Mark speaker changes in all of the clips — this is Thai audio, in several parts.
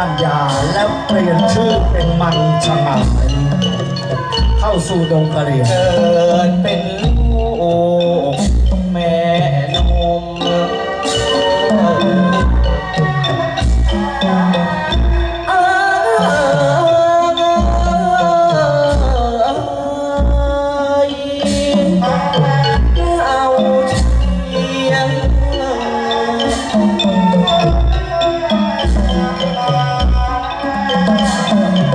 Speaker 1: านยาแล้วเปลี่ยนชื่อเป็นมันชะมัเข้าสู่ดงกะเหรี่ยง
Speaker 2: เกิดเป็น Thank you.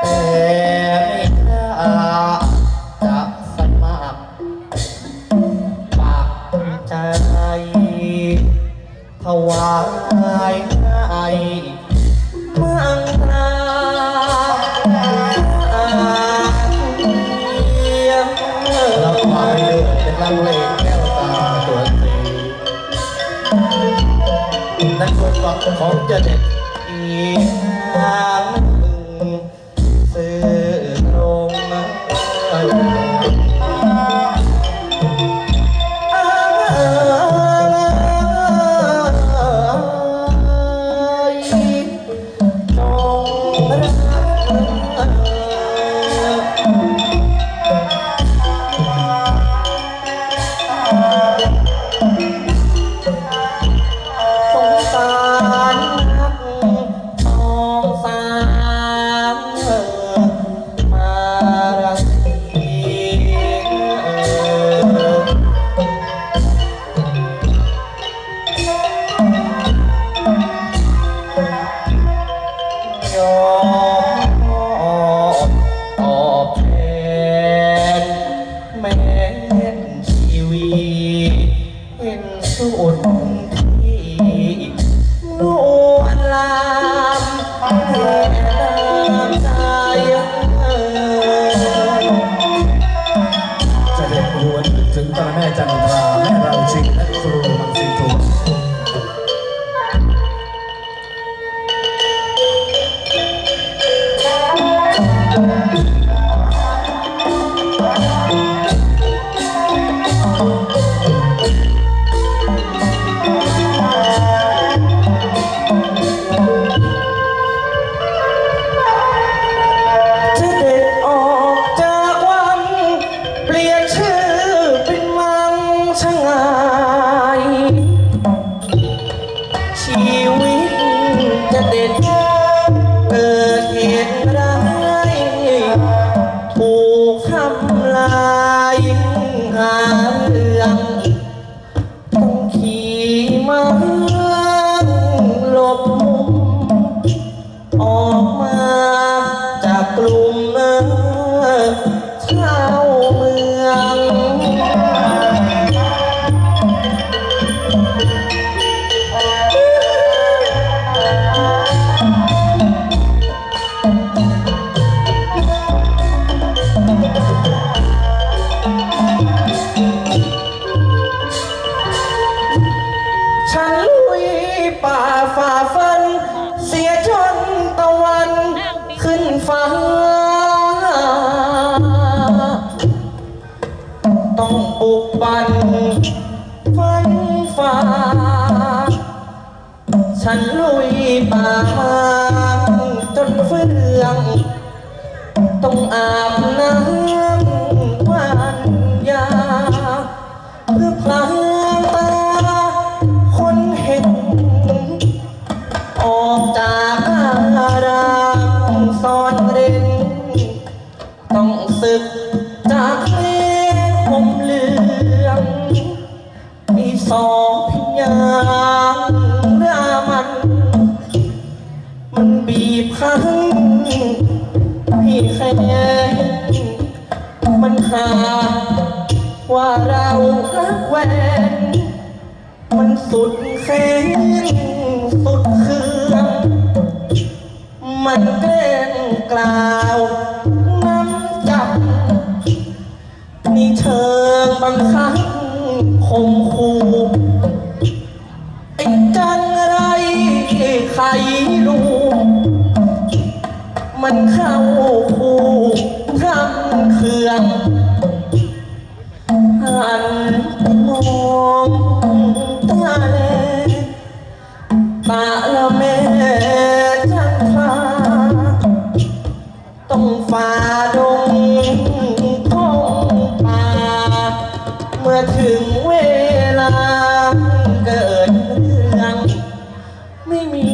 Speaker 2: แต่ไม่น่าจะมัปากใจถวายให้เมืองไทย นั้นคงหวังของจะเด็ดอีกทาง i the บุกบันฟันฝ่าฉันลุยป่าจนเฟื่อง ต้องอาบน้ำวันยา เพื่อพลางตาคนเห็น ออกจากอารามซ่อนเร้นต้องศึกจากเบีบคั้นให้แค้นมันหาว่าเรารักแหวนมันสุดแค้นสุดเครื่องมันแกล้งกล่าวน้ำจับมีเชิงบังคับคมคู มันเข้าคูทำเครื่องหันมองตาแลตาละแม่จันทราต้องฝ่าดงท้องป่า เมื่อถึงเวลาเกิดเรื่องไม่มี